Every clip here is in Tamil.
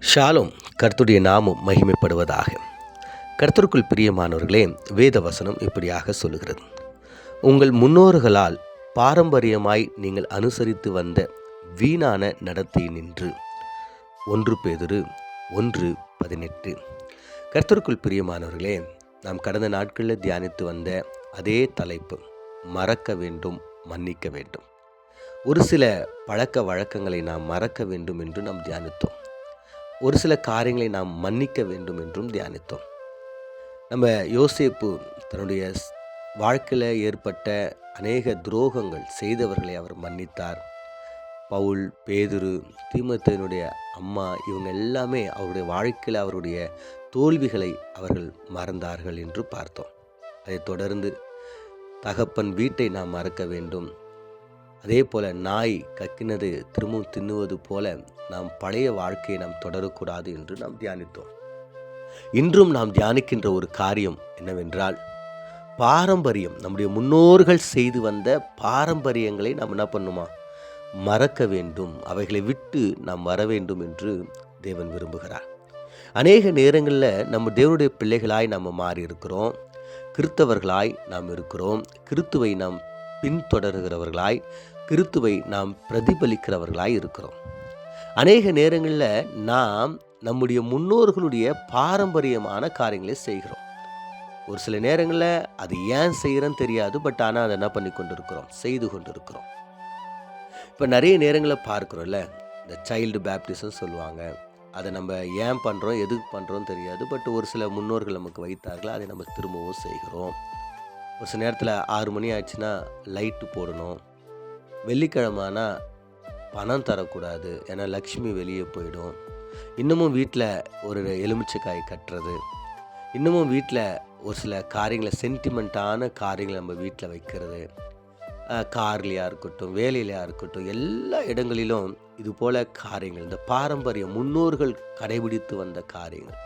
ஷாலும் கர்த்துடைய நாமும் மகிமைப்படுவதாக. கர்த்தருக்குள் பிரியமானவர்களே வேத வசனம் இப்படியாக சொல்லுகிறது. உங்கள் முன்னோர்களால் பாரம்பரியமாய் நீங்கள் அனுசரித்து வந்த வீணான நடத்தை நின்று ஒன்று பேதுரு ஒன்று பதினெட்டு. கர்த்தருக்குள் பிரியமானவர்களே நாம் கடந்த நாட்களில் தியானித்து வந்த அதே தலைப்பு மறக்க வேண்டும் மன்னிக்க வேண்டும். ஒரு சில பழக்க வழக்கங்களை நாம் மறக்க வேண்டும் என்று நாம் தியானித்தோம். ஒரு சில காரியங்களை நாம் மன்னிக்க வேண்டும் என்றும் தியானித்தோம். நம்ம யோசேப்பு தன்னுடைய வாழ்க்கையில் ஏற்பட்ட அநேக துரோகங்கள் செய்தவர்களை அவர் மன்னித்தார். பவுல் பேதுரு தீமத்தனுடைய அம்மா இவங்க எல்லாமே அவருடைய வாழ்க்கையில் அவருடைய தோல்விகளை அவர்கள் மறந்தார்கள் என்று பார்த்தோம். அதைத் தொடர்ந்து தகப்பன் வீட்டை நாம் மறக்க வேண்டும். அதே போல் நாய் கக்கினது திரும்பவும் தின்னுவது போல நாம் பழைய வாழ்க்கையை நாம் தொடரக்கூடாது என்று நாம் தியானித்தோம். இன்றும் நாம் தியானிக்கின்ற ஒரு காரியம் என்னவென்றால் பாரம்பரியம் நம்முடைய முன்னோர்கள் செய்து வந்த பாரம்பரியங்களை நாம் என்ன பண்ணுமா? மறக்க வேண்டும் அவைகளை விட்டு நாம் வர வேண்டும் என்று தேவன் விரும்புகிறார். அநேக நேரங்களில் நம்ம தேவனுடைய பிள்ளைகளாய் நாம் மாறி இருக்கிறோம் கிறித்தவர்களாய் நாம் இருக்கிறோம் கிறித்துவை நாம் பின்தொடர்கிறவர்களாய் கிறித்துவை நாம் பிரதிபலிக்கிறவர்களாய் இருக்கிறோம். அநேக நேரங்களில் நாம் நம்முடைய முன்னோர்களுடைய பாரம்பரியமான காரியங்களை செய்கிறோம். ஒரு சில நேரங்களில் அது ஏன் செய்கிறேன்னு தெரியாது பட் ஆனால் அதை என்ன பண்ணி கொண்டு இருக்கிறோம் செய்து கொண்டு இருக்கிறோம் இப்போ நிறைய நேரங்களில் பார்க்குறோம்ல இந்த சைல்டு பேப்டிசம் சொல்லுவாங்க. அதை நம்ம ஏன் பண்ணுறோம் எதுக்கு பண்ணுறோம் தெரியாது பட் ஒரு சில முன்னோர்கள் நமக்கு வைத்தார்கள் அதை நம்ம திரும்பவும் செய்கிறோம். ஒரு சில நேரத்தில் ஆறு மணி ஆச்சுன்னா லைட்டு போடணும். வெள்ளிக்கிழமைனா பணம் தரக்கூடாது. ஏன்னா லக்ஷ்மி வெளியே போயிடும். இன்னமும் வீட்டில் ஒரு எலுமிச்சைக்காய் கட்டுறது. இன்னமும் வீட்டில் ஒரு சில காரியங்களை சென்டிமெண்ட்டான காரியங்களை நம்ம வீட்டில் வைக்கிறது. கார்லையாக இருக்கட்டும் வேலையிலையா இருக்கட்டும் எல்லா இடங்களிலும் இது போல் காரியங்கள். இந்த பாரம்பரிய முன்னோர்கள் கடைபிடித்து வந்த காரியங்கள்.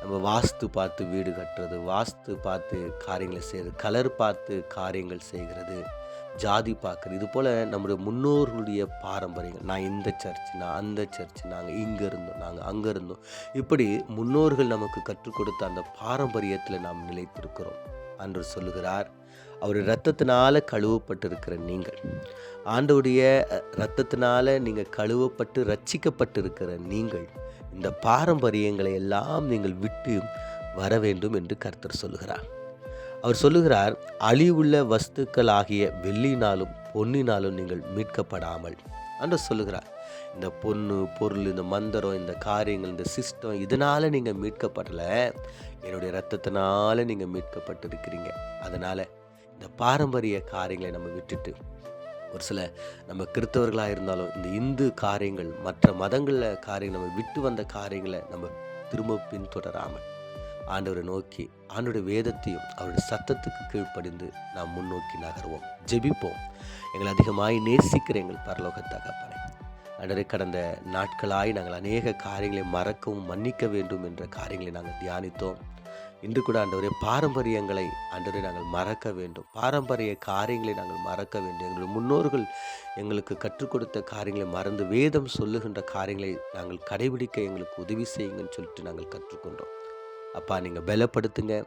நம்ம வாஸ்து பார்த்து வீடு கட்டுறது வாஸ்து பார்த்து காரியங்களை செய்கிறது கலர் பார்த்து காரியங்கள் செய்கிறது ஜாதி பார்க்குறது. இது போல் நம்முடைய முன்னோர்களுடைய பாரம்பரியங்கள். நான் இந்த சர்ச் நான் அந்த சர்ச் நாங்கள் இங்கே இருந்தோம் நாங்கள் அங்கே இருந்தோம். இப்படி முன்னோர்கள் நமக்கு கற்றுக் கொடுத்த அந்த பாரம்பரியத்தில் நாம் நிலைத்திருக்கிறோம் அன்று சொல்லுகிறார். அவர் இரத்தத்தினால் கழுவப்பட்டிருக்கிற நீங்கள் ஆண்டவுடைய இரத்தத்தினால் நீங்கள் கழுவப்பட்டு ரட்சிக்கப்பட்டிருக்கிற நீங்கள் இந்த பாரம்பரியங்களை எல்லாம் நீங்கள் விட்டு வர வேண்டும் என்று கர்த்தர் சொல்லுகிறார். அவர் சொல்லுகிறார் அழிவுள்ள வஸ்துக்கள் ஆகிய வெள்ளினாலும் பொன்னினாலும் நீங்கள் மீட்கப்படாமல். என்று சொல்லுகிறார். இந்த பொண்ணு பொருள் இந்த மந்திரம் இந்த காரியங்கள் இந்த சிஸ்டம் இதனால் நீங்கள் மீட்கப்படலை. என்னுடைய ரத்தத்தினால நீங்கள் மீட்கப்பட்டிருக்கிறீங்க. அதனால் இந்த பாரம்பரிய காரியங்களை நம்ம விட்டுட்டு ஒரு சில நம்ம கிறித்தவர்களாக இருந்தாலும் இந்த இந்து காரியங்கள் மற்ற மதங்களில் காரியங்கள் நம்ம விட்டு வந்த காரியங்களை நம்ம திரும்ப பின்தொடராமல் ஆண்டவரை நோக்கி ஆண்டோட வேதத்தையும் அவருடைய சத்தத்துக்கு கீழ்ப்படிந்து நாம் முன்னோக்கி நகர்வோம். ஜெபிப்போம். எங்களை அதிகமாய் நேசிக்கிற எங்கள் பரலோக தகப்பனை அன்றரை கடந்த நாட்களாய் நாங்கள் அநேக காரியங்களை மறக்கவும் மன்னிக்க வேண்டும் என்ற காரியங்களை நாங்கள் தியானித்தோம். இன்று கூட ஆண்டவரே பாரம்பரியங்களை ஆண்டவரை நாங்கள் மறக்க வேண்டும். பாரம்பரிய காரியங்களை நாங்கள் மறக்க வேண்டும். எங்கள் முன்னோர்கள் எங்களுக்கு கற்றுக் கொடுத்த காரியங்களை மறந்து வேதம் சொல்லுகின்ற காரியங்களை நாங்கள் கடைபிடிக்க எங்களுக்கு உதவி செய்யுங்கன்னு சொல்லிட்டு நாங்கள் கற்றுக்கொண்டோம். அப்பா நீங்கள் பலப்படுத்துங்க.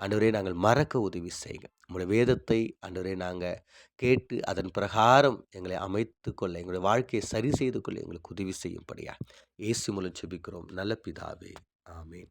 ஆண்டவரே நாங்கள் மறக்க உதவி செய்யுங்க. உங்களுடைய வேதத்தை ஆண்டவரே நாங்கள் கேட்டு அதன் பிரகாரம் எங்களை அமைத்து கொள்ள எங்களுடைய வாழ்க்கையை சரி செய்து கொள்ள எங்களுக்கு உதவி செய்யும்படியா. இயேசு மூலம் செபிக்கிறோம் நல்ல பிதாவே. ஆமென்.